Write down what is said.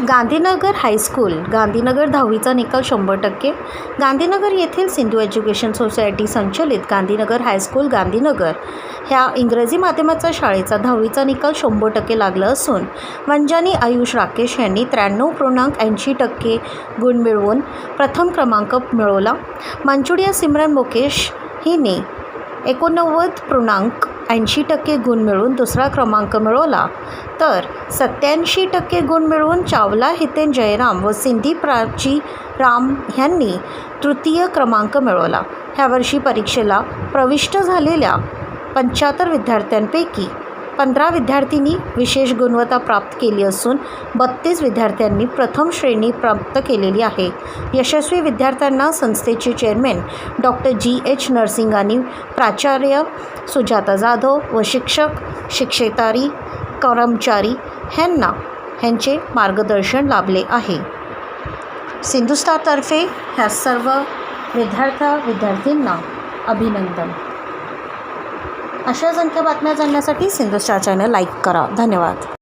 Gandhinagar high school Gandhinagar दहावीचा निकाल शंभर टक्के. गांधीनगर येथील सिंधू एज्युकेशन सोसायटी संचलित गांधीनगर हायस्कूल गांधीनगर. ह्या इंग्रजी माध्यमाचा शाळेचा दहावीचा निकाल शंभर टक्के लागला असून मंजानी आयुष राकेश यांनी त्र्याण्णव पूर्णांक ऐंशी टक्के गुण मिळवून प्रथम क्रमांक मिळवला. मंचुडिया सिमरन मुकेश हिने एकोणनव्वद पूर्णांक ऐंशी टक्के गुण मिळवून दुसरा क्रमांक मिळवला. तर सत्याऐंशी टक्के गुण मिळवून चावला हितेन जयराम व सिंधी प्राची राम ह्यांनी तृतीय क्रमांक मिळवला. ह्यावर्षी परीक्षेला प्रविष्ट झालेल्या पंच्याहत्तर विद्यार्थ्यांपैकी पंधरा विद्यार्थ्यांनी विशेष गुणवत्ता प्राप्त केली असून बत्तीस विद्यार्थ्यांनी प्रथम श्रेणी प्राप्त केलेली आहे. यशस्वी विद्यार्थ्यांना संस्थेचे chairman doctor G. H. Narsingani प्राचार्य सुजाता जाधव व शिक्षक शिक्षेतारी कर्मचारी ह्यांना ह्यांचे मार्गदर्शन लाभले आहे. सिंधुस्तातर्फे ह्या सर्व विद्यार्थ्या विद्यार्थींना अभिनंदन. अशा संख्या बातम्या जाणण्यासाठी सिंधुस्टार चॅनल लाईक करा. धन्यवाद.